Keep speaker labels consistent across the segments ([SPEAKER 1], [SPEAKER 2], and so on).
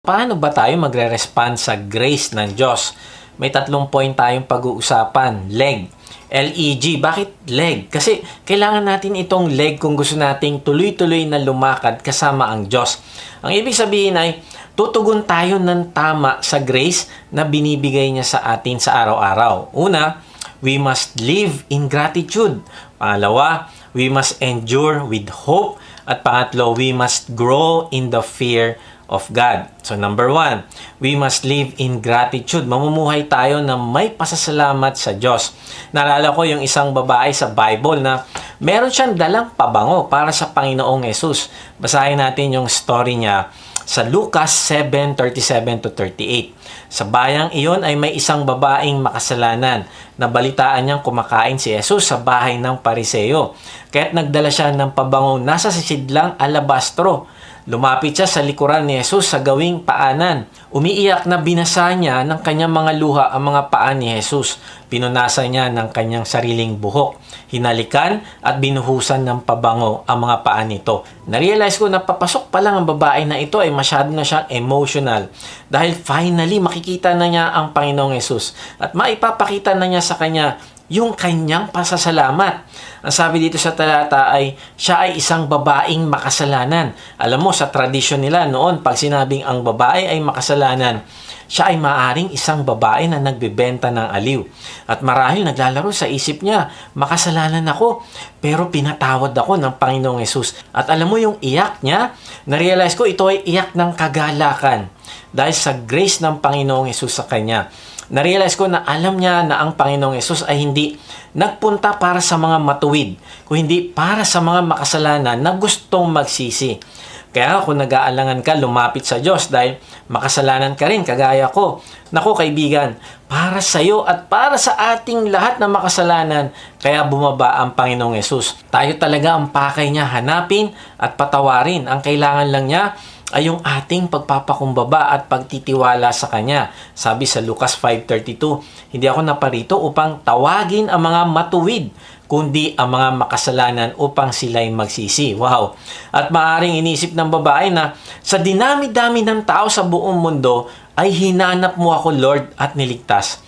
[SPEAKER 1] Paano ba tayo magre-respond sa grace ng Diyos? May tatlong point tayong pag-uusapan. Leg. L-E-G. Bakit leg? Kasi kailangan natin itong leg kung gusto nating tuloy-tuloy na lumakad kasama ang Diyos. Ang ibig sabihin ay, tutugon tayo ng tama sa grace na binibigay niya sa atin sa araw-araw. Una, we must live in gratitude. Pangalawa, we must endure with hope. At pangatlo, we must grow in the fear of God. So number one, we must live in gratitude. Mamumuhay tayo na may pasasalamat sa Diyos. Naalala ko yung isang babae sa Bible na meron siyang dalang pabango para sa Panginoong Yesus. Basahin natin yung story niya sa Lucas 7:37 to 38. Sa bayang iyon ay may isang babaeng makasalanan. Nabalitaan niyang kumakain si Jesus sa bahay ng pariseo. Kaya't nagdala siya ng pabango nasa sisidlang alabastro. Lumapit siya sa likuran ni Jesus sa gawing paanan. Umiiyak na binasa niya ng kanyang mga luha ang mga paan ni Jesus. Pinunasan niya ng kanyang sariling buhok. Hinalikan at binuhusan ng pabango ang mga paan nito. Narealize ko na papasok pa lang ang babae na ito ay masyado na siyang emotional. Dahil finally makikita na niya ang Panginoong Jesus. At maipapakita na niya sa kanya yung kanyang pasasalamat. Ang sabi dito sa talata ay, siya ay isang babaeng makasalanan. Alam mo, sa tradisyon nila noon, pag sinabing ang babae ay makasalanan, siya ay maaring isang babae na nagbebenta ng aliw. At marahil naglalaro sa isip niya, makasalanan ako, pero pinatawad ako ng Panginoong Yesus. At alam mo yung iyak niya, na-realize ko ito ay iyak ng kagalakan dahil sa grace ng Panginoong Yesus sa kanya na-realize ko na alam niya na ang Panginoong Yesus ay hindi nagpunta para sa mga matuwid, kung hindi para sa mga makasalanan na gustong magsisi. Kaya kung nag-aalangan ka, lumapit sa Diyos dahil makasalanan ka rin, kagaya ko. Nako kaibigan, para sa iyo at para sa ating lahat na makasalanan, kaya bumaba ang Panginoong Yesus. Tayo talaga ang pakay niya hanapin at patawarin. Ang kailangan lang niya ay yung ating pagpapakumbaba at pagtitiwala sa Kanya. Sabi sa Lucas 5.32, Hindi ako naparito upang tawagin ang mga matuwid, kundi ang mga makasalanan upang sila'y magsisi. Wow! At maaring inisip ng babae na sa dinami-dami ng tao sa buong mundo ay hinanap mo ako Lord at niligtas.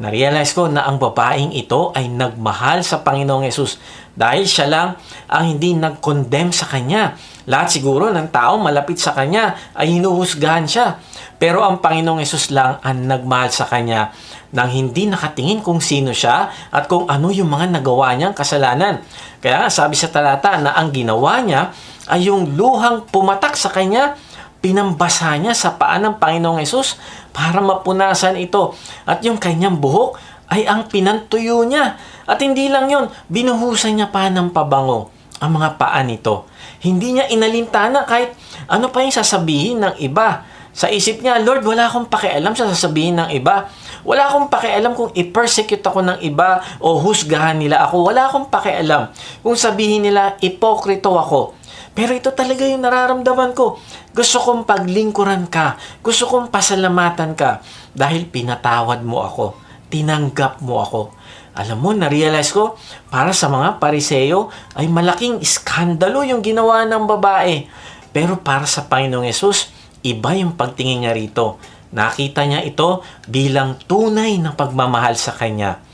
[SPEAKER 1] Na-realize ko na ang babaeng ito ay nagmahal sa Panginoong Yesus dahil siya lang ang hindi nag-condemn sa kanya. Lahat siguro ng tao malapit sa kanya ay hinuhusgahan siya. Pero ang Panginoong Yesus lang ang nagmahal sa kanya nang hindi nakatingin kung sino siya at kung ano yung mga nagawa niyang kasalanan. Kaya sabi sa talata na ang ginawa niya ay yung luhang pumatak sa kanya pinambasa niya sa paan ng Panginoong Yesus para mapunasan ito. At yung kanyang buhok ay ang pinantuyo niya. At hindi lang yon, binuhusan niya pa ng pabango ang mga paan nito. Hindi niya inalintana kahit ano pa yung sasabihin ng iba. Sa isip niya, Lord, wala akong pakialam sa sasabihin ng iba. Wala akong pakialam kung i-persecute ako ng iba o husgahan nila ako. Wala akong pakialam kung sabihin nila, ipokrito ako. Pero ito talaga yung nararamdaman ko. Gusto kong paglingkuran ka. Gusto kong pasalamatan ka. Dahil pinatawad mo ako. Tinanggap mo ako. Alam mo, na-realize ko, para sa mga pariseyo, ay malaking iskandalo yung ginawa ng babae. Pero para sa Panginoong Yesus, iba yung pagtingin niya rito. Nakita niya ito bilang tunay na pagmamahal sa Kanya.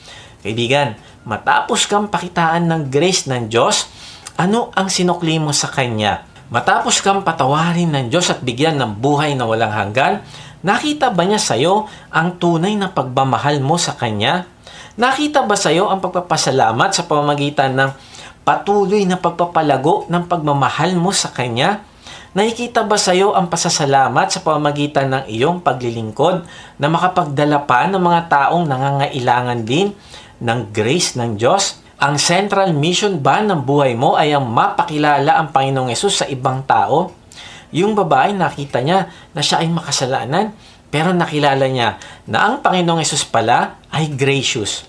[SPEAKER 1] Kaibigan, matapos kang pakitaan ng grace ng Diyos, ano ang sinukli mo sa Kanya? Matapos kang patawarin ng Diyos at bigyan ng buhay na walang hanggan, nakita ba niya sa iyo ang tunay na pagmamahal mo sa Kanya? Nakita ba sa iyo ang pagpapasalamat sa pamamagitan ng patuloy na pagpapalago ng pagmamahal mo sa Kanya? Nakikita ba sa iyo ang pasasalamat sa pamamagitan ng iyong paglilingkod na makapagdala pa ng mga taong nangangailangan din ng grace ng Diyos? Ang central mission ba ng buhay mo ay ang mapakilala ang Panginoong Yesus sa ibang tao? Yung babae nakita niya na siya ay makasalanan pero nakilala niya na ang Panginoong Yesus pala ay gracious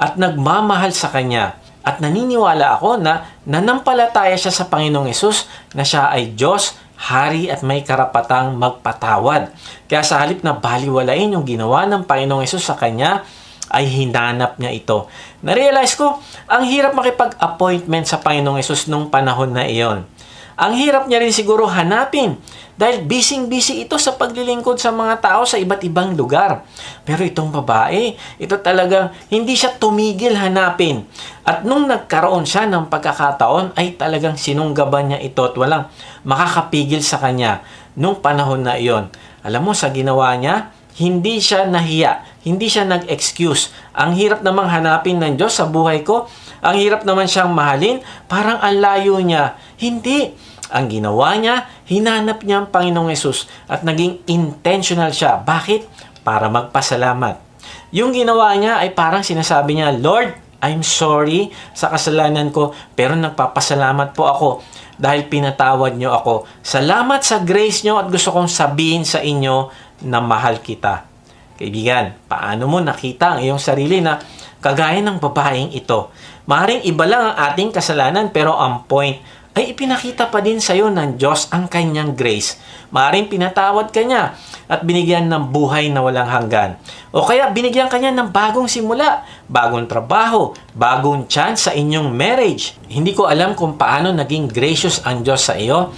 [SPEAKER 1] at nagmamahal sa kanya. At naniniwala ako na nanampalataya siya sa Panginoong Yesus na siya ay Diyos, Hari at may karapatang magpatawad. Kaya sa halip na baliwalain yung ginawa ng Panginoong Yesus sa kanya, ay hinanap niya ito. Na-realize ko, ang hirap makipag-appointment sa Panginoong Yesus nung panahon na iyon. Ang hirap niya rin siguro hanapin dahil busy-busy ito sa paglilingkod sa mga tao sa iba't ibang lugar. Pero itong babae, ito talagang hindi siya tumigil hanapin. At nung nagkaroon siya ng pagkakataon, ay talagang sinunggaban niya ito at walang makakapigil sa kanya nung panahon na iyon. Alam mo, sa ginawa niya, hindi siya nahiya, hindi siya nag-excuse. Ang hirap namang hanapin ng Diyos sa buhay ko, ang hirap naman siyang mahalin, parang ang layo niya. Hindi. Ang ginawa niya, hinanap niya ang Panginoong Yesus at naging intentional siya. Bakit? Para magpasalamat. Yung ginawa niya ay parang sinasabi niya, Lord, I'm sorry sa kasalanan ko, pero nagpapasalamat po ako dahil pinatawad niyo ako. Salamat sa grace niyo at gusto kong sabihin sa inyo na mahal kita. Kaibigan, paano mo nakita ang iyong sarili na kagaya ng babaeng ito? Maring iba lang ang ating kasalanan pero ang point ay ipinakita pa din sa iyo ng Diyos ang kanyang grace. Maring pinatawad ka niya at binigyan ng buhay na walang hanggan. O kaya binigyan ka niya ng bagong simula, bagong trabaho, bagong chance sa inyong marriage. Hindi ko alam kung paano naging gracious ang Diyos sa iyo,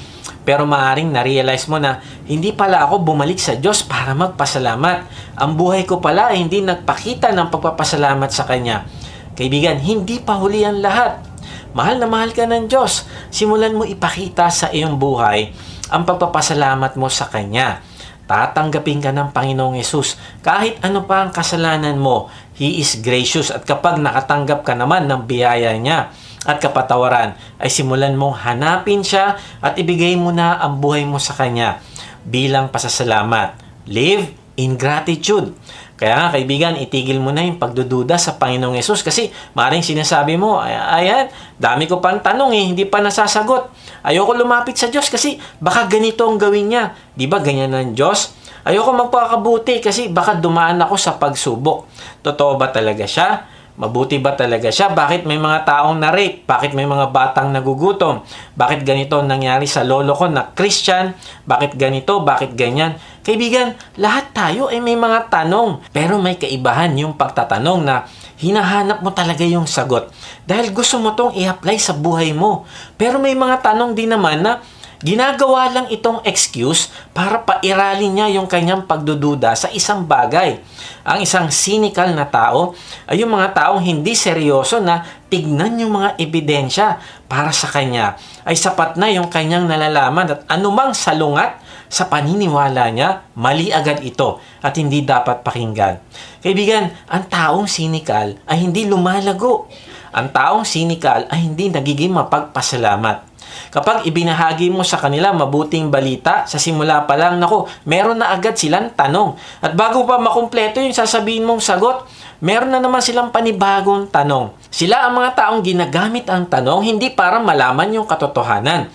[SPEAKER 1] pero maaring na-realize mo na hindi pala ako bumalik sa Diyos para magpasalamat. Ang buhay ko pala ay hindi nagpakita ng pagpapasalamat sa Kanya. Kaibigan, hindi pa huli ang lahat. Mahal na mahal ka ng Diyos. Simulan mo ipakita sa iyong buhay ang pagpapasalamat mo sa Kanya. Tatanggapin ka ng Panginoong Yesus. Kahit ano pa ang kasalanan mo, He is gracious. At kapag nakatanggap ka naman ng biyaya niya, at kapatawaran ay simulan mong hanapin siya at ibigay mo na ang buhay mo sa kanya bilang pasasalamat. Live in gratitude. Kaya kaibigan, itigil mo na yung pagdududa sa Panginoong Yesus kasi maring sinasabi mo, ay, ayan, dami ko pang tanong eh, hindi pa nasasagot. Ayoko lumapit sa Diyos kasi baka ganito ang gawin niya. Di ba ganyan ng Diyos? Ayoko magpakabuti kasi baka dumaan ako sa pagsubok. Totoo ba talaga siya? Mabuti ba talaga siya? Bakit may mga taong na-rape? Bakit may mga batang nagugutom? Bakit ganito ang nangyari sa lolo ko na Christian? Bakit ganito? Bakit ganyan? Kaibigan, lahat tayo ay may mga tanong. Pero may kaibahan yung pagtatanong na hinahanap mo talaga yung sagot. Dahil gusto mo tong i-apply sa buhay mo. Pero may mga tanong din naman na Ginagawa lang itong excuse para pairalin niya yung kanyang pagdududa sa isang bagay. Ang isang cynical na tao ay yung mga taong hindi seryoso na tignan yung mga ebidensya para sa kanya ay sapat na yung kanyang nalalaman at anumang salungat sa paniniwala niya, mali agad ito at hindi dapat pakinggan. Kaibigan, ang taong cynical ay hindi lumalago. Ang taong cynical ay hindi nagiging mapagpasalamat. Kapag ibinahagi mo sa kanila mabuting balita, sa simula pa lang, nako, meron na agad silang tanong. At bago pa makumpleto yung sasabihin mong sagot, meron na naman silang panibagong tanong. Sila ang mga taong ginagamit ang tanong hindi para malaman yung katotohanan,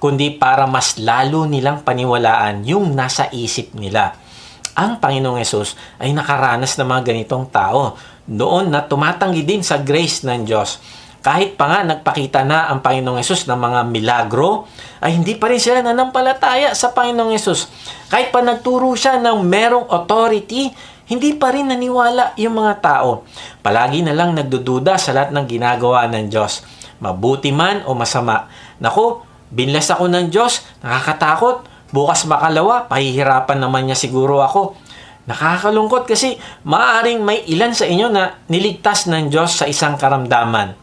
[SPEAKER 1] kundi para mas lalo nilang paniwalaan yung nasa isip nila. Ang Panginoong Yesus ay nakaranas ng mga ganitong tao noon na tumatanggi din sa grace ng Diyos kahit pa nga nagpakita na ang Panginoong Yesus ng mga milagro, ay hindi pa rin sila nanampalataya sa Panginoong Yesus. Kahit pa nagturo siya ng merong authority, hindi pa rin naniwala yung mga tao. Palagi na lang nagdududa sa lahat ng ginagawa ng Diyos. Mabuti man o masama. Nako, binlas ako ng Diyos, nakakatakot. Bukas makalawa, pahihirapan naman niya siguro ako. Nakakalungkot kasi maaring may ilan sa inyo na niligtas ng Diyos sa isang karamdaman.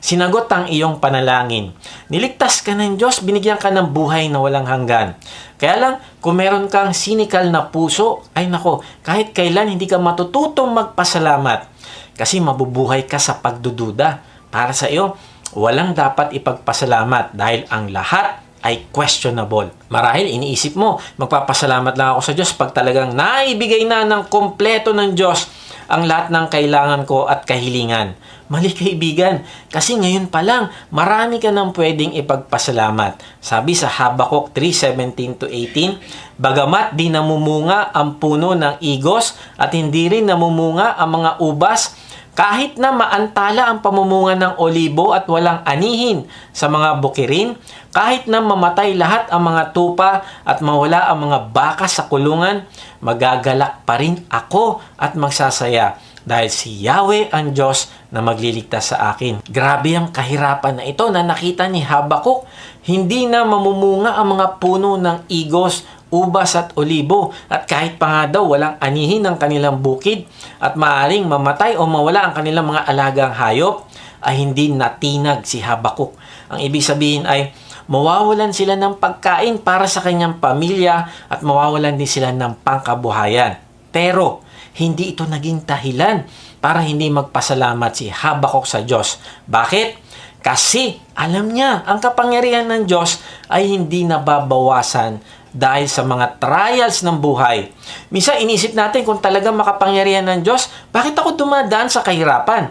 [SPEAKER 1] Sinagot ang iyong panalangin. Niligtas ka ng Diyos, binigyan ka ng buhay na walang hanggan. Kaya lang, kung meron kang cynical na puso, ay nako, kahit kailan hindi ka matututong magpasalamat. Kasi mabubuhay ka sa pagdududa. Para sa iyo, walang dapat ipagpasalamat dahil ang lahat ay questionable. Marahil iniisip mo, magpapasalamat lang ako sa Diyos pag talagang naibigay na ng kompleto ng Diyos ang lahat ng kailangan ko at kahilingan. Mali kaibigan, kasi ngayon pa lang, marami ka nang pwedeng ipagpasalamat. Sabi sa Habakuk 3:17 to 18, Bagamat di namumunga ang puno ng igos at hindi rin namumunga ang mga ubas, kahit na maantala ang pamumunga ng olibo at walang anihin sa mga bukirin, kahit na mamatay lahat ang mga tupa at mawala ang mga baka sa kulungan, magagalak pa rin ako at magsasaya dahil si Yahweh ang Diyos na magliligtas sa akin. Grabe ang kahirapan na ito na nakita ni Habakuk. Hindi na mamumunga ang mga puno ng igos ubas at olibo at kahit pa nga daw walang anihin ng kanilang bukid at maaring mamatay o mawala ang kanilang mga alagang hayop ay hindi natinag si Habakuk. Ang ibig sabihin ay mawawalan sila ng pagkain para sa kanyang pamilya at mawawalan din sila ng pangkabuhayan. Pero hindi ito naging dahilan para hindi magpasalamat si Habakuk sa Diyos. Bakit? Kasi alam niya, ang kapangyarihan ng Diyos ay hindi nababawasan dahil sa mga trials ng buhay. Misa inisip natin kung talagang makapangyarihan ng Diyos, bakit ako dumadaan sa kahirapan?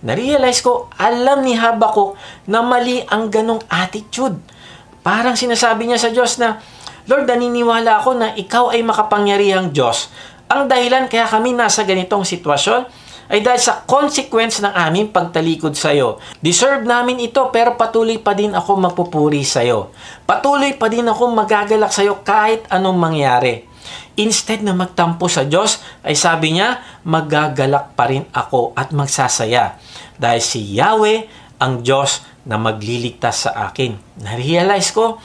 [SPEAKER 1] Na-realize ko, alam ni Habakuk na mali ang ganong attitude. Parang sinasabi niya sa Diyos na, Lord, naniniwala ako na ikaw ay makapangyarihang Diyos. Ang dahilan kaya kami nasa ganitong sitwasyon ay dahil sa consequence ng aming pagtalikod sa iyo. Deserve namin ito pero patuloy pa din ako magpupuri sa iyo. Patuloy pa din ako magagalak sa iyo kahit anong mangyari. Instead na magtampo sa Diyos, ay sabi niya, magagalak pa rin ako at magsasaya. Dahil si Yahweh ang Diyos na magliligtas sa akin. Na-realize ko,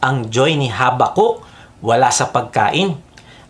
[SPEAKER 1] ang joy ni Habakuk wala sa pagkain.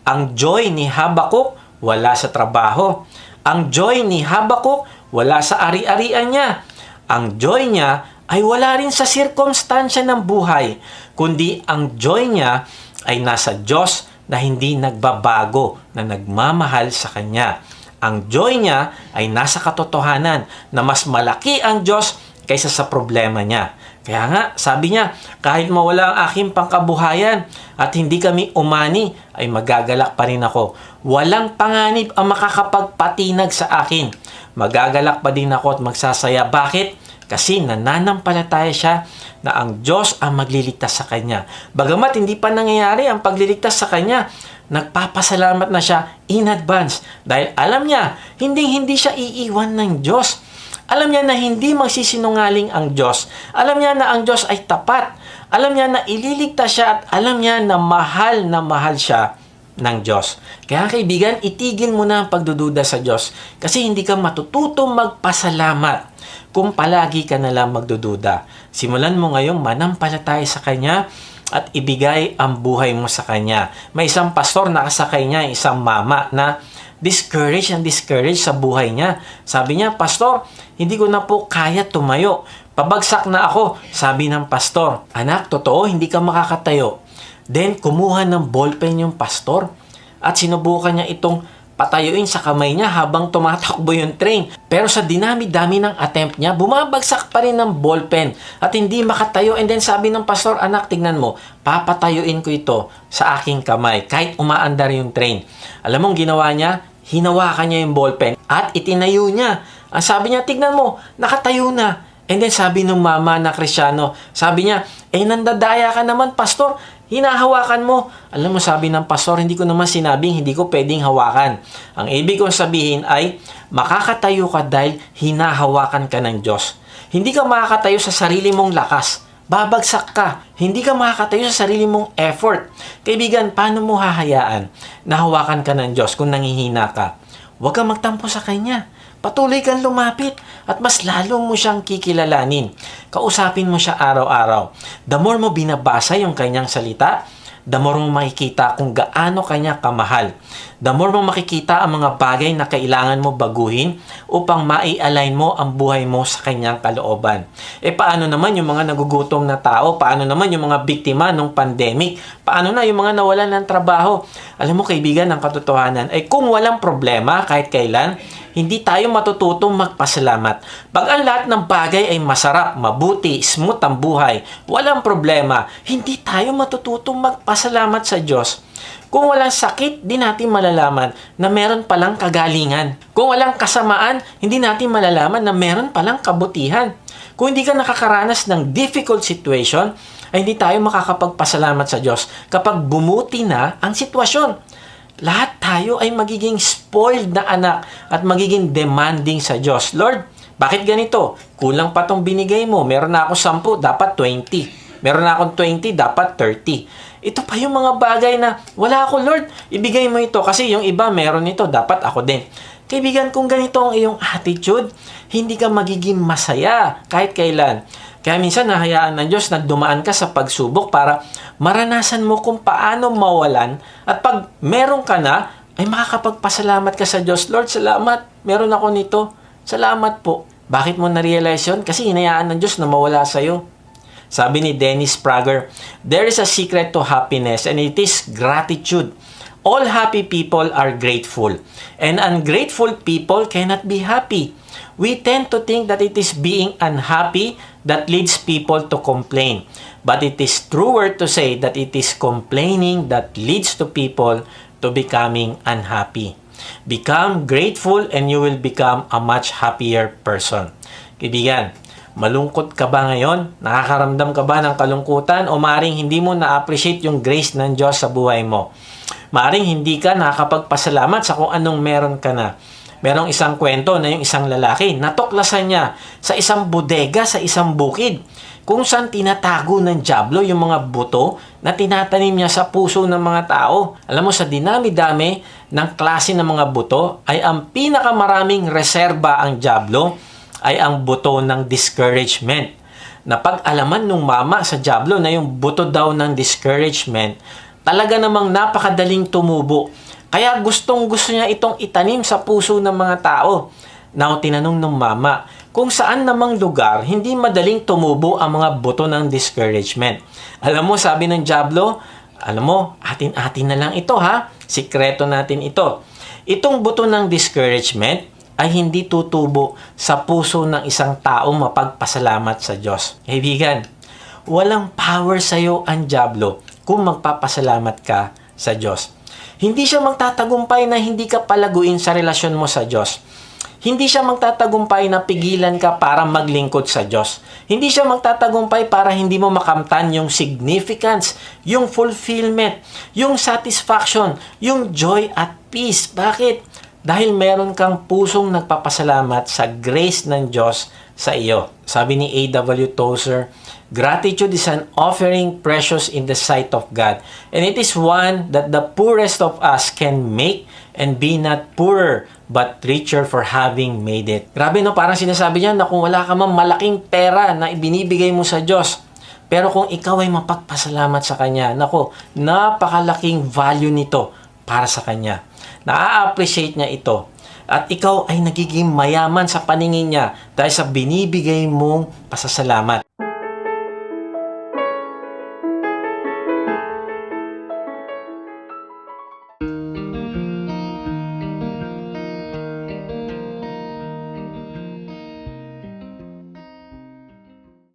[SPEAKER 1] Ang joy ni Habakuk wala sa trabaho. Ang joy ni Habakuk wala sa ari-arian niya. Ang joy niya ay wala rin sa sirkumstansya ng buhay, kundi ang joy niya ay nasa Diyos na hindi nagbabago, na nagmamahal sa Kanya. Ang joy niya ay nasa katotohanan na mas malaki ang Diyos kaysa sa problema niya. Kaya nga, sabi niya, kahit mawala ang aking pangkabuhayan at hindi kami umani, ay magagalak pa rin ako. Walang panganib ang makakapagpatinag sa akin. Magagalak pa din ako at magsasaya. Bakit? Kasi nananampalataya siya na ang Diyos ang magliligtas sa kanya. Bagamat hindi pa nangyayari ang pagliligtas sa kanya, nagpapasalamat na siya in advance dahil alam niya, hindi hindi siya iiwan ng Diyos. Alam niya na hindi magsisinungaling ang Diyos. Alam niya na ang Diyos ay tapat. Alam niya na ililigtas siya at alam niya na mahal na mahal siya ng Diyos. Kaya kaibigan, itigil mo na ang pagdududa sa Diyos kasi hindi ka matututong magpasalamat kung palagi ka na lang magdududa. Simulan mo ngayong manampalataya sa Kanya at ibigay ang buhay mo sa Kanya. May isang pastor na kasakay niya, isang mama na discouraged and discouraged sa buhay niya. Sabi niya, Pastor, hindi ko na po kaya tumayo. Pabagsak na ako, sabi ng pastor. Anak, totoo, hindi ka makakatayo. Then, kumuha ng ballpen yung pastor at sinubukan niya itong patayuin sa kamay niya habang tumatakbo yung train. Pero sa dinami-dami ng attempt niya, bumabagsak pa rin ng ballpen at hindi makatayo. And then sabi ng pastor, anak, tignan mo, papatayuin ko ito sa aking kamay kahit umaandar yung train. Alam mong ginawa niya? Hinawakan niya yung ballpen at itinayo niya. Ang sabi niya, tignan mo, nakatayo na. And then sabi ng mama na krisyano, sabi niya, eh nandadaya ka naman, pastor, hinahawakan mo. Alam mo, sabi ng pastor, hindi ko naman sinabing hindi ko pwedeng hawakan. Ang ibig kong sabihin ay, makakatayo ka dahil hinahawakan ka ng Diyos. Hindi ka makakatayo sa sarili mong lakas. Babagsak ka. Hindi ka makakatayo sa sarili mong effort. Kaibigan, paano mo hahayaan na hawakan ka ng Diyos kung nangihina ka? Huwag kang magtampo sa Kanya. Patuloy kang lumapit at mas lalo mo siyang kikilalanin. Kausapin mo siya araw-araw. The more mo binabasa yung kanyang salita, the more mo makikita kung gaano kanya kamahal. The more mo makikita ang mga bagay na kailangan mo baguhin upang mai-align mo ang buhay mo sa kanyang kalooban. E paano naman yung mga nagugutom na tao? Paano naman yung mga biktima ng pandemic? Paano na yung mga nawalan ng trabaho? Alam mo kaibigan, ang katotohanan ay kung walang problema kahit kailan, hindi tayo matututong magpasalamat. Pag ang lahat ng bagay ay masarap, mabuti, smooth ang buhay, walang problema, hindi tayo matututong magpasalamat sa Diyos. Kung walang sakit, di natin malalaman na meron palang kagalingan. Kung walang kasamaan, hindi natin malalaman na meron palang kabutihan. Kung hindi ka nakakaranas ng difficult situation, ay hindi tayo makakapagpasalamat sa Diyos kapag bumuti na ang sitwasyon lahat tayo ay magiging spoiled na anak at magiging demanding sa Diyos. Lord, bakit ganito? Kulang pa tong binigay mo. Meron na ako 10, dapat 20. Meron na akong 20, dapat 30. Ito pa yung mga bagay na wala ako, Lord. Ibigay mo ito kasi yung iba meron ito, dapat ako din. Kaibigan, kung ganito ang iyong attitude, hindi ka magiging masaya kahit kailan. Kaya minsan nahayaan ng Diyos na dumaan ka sa pagsubok para maranasan mo kung paano mawalan at pag meron ka na, ay makakapagpasalamat ka sa Diyos. Lord, salamat. Meron ako nito. Salamat po. Bakit mo na-realize yun? Kasi hinayaan ng Diyos na mawala sa'yo. Sabi ni Dennis Prager, There is a secret to happiness and it is gratitude. All happy people are grateful and ungrateful people cannot be happy. We tend to think that it is being unhappy that leads people to complain. But it is truer to say that it is complaining that leads to people to becoming unhappy. Become grateful and you will become a much happier person. Kaibigan, malungkot ka ba ngayon? Nakakaramdam ka ba ng kalungkutan o maring hindi mo na-appreciate yung grace ng Diyos sa buhay mo? Maring hindi ka nakakapagpasalamat sa kung anong meron ka na. Merong isang kwento na yung isang lalaki, natuklasan niya sa isang bodega sa isang bukid kung saan tinatago ng Diablo yung mga buto na tinatanim niya sa puso ng mga tao. Alam mo, sa dinami-dami ng klase ng mga buto ay ang pinakamaraming reserba ang Diablo ay ang buto ng discouragement. Napag-alaman nung mama sa Diablo na yung buto daw ng discouragement, talaga namang napakadaling tumubo. Kaya gustong gusto niya itong itanim sa puso ng mga tao. Now, tinanong ng mama, kung saan namang lugar hindi madaling tumubo ang mga buto ng discouragement. Alam mo, sabi ng Diablo, alam mo, atin-atin na lang ito ha. Sikreto natin ito. Itong buto ng discouragement ay hindi tutubo sa puso ng isang taong mapagpasalamat sa Diyos. Kaibigan, walang power sa iyo ang Diablo kung magpapasalamat ka sa Diyos. Hindi siya magtatagumpay na hindi ka palaguin sa relasyon mo sa Diyos. Hindi siya magtatagumpay na pigilan ka para maglingkod sa Diyos. Hindi siya magtatagumpay para hindi mo makamtan yung significance, yung fulfillment, yung satisfaction, yung joy at peace. Bakit? Dahil meron kang pusong nagpapasalamat sa grace ng Diyos sa iyo. Sabi ni A.W. Tozer, Gratitude is an offering precious in the sight of God, and it is one that the poorest of us can make and be not poorer but richer for having made it. Grabe no, parang sinasabi niya na kung wala ka man malaking pera na ibinibigay mo sa Diyos, pero kung ikaw ay mapagpasalamat sa Kanya, nako, napakalaking value nito para sa Kanya. Na-appreciate niya ito. At ikaw ay nagiging mayaman sa paningin niya dahil sa binibigay mong pasasalamat.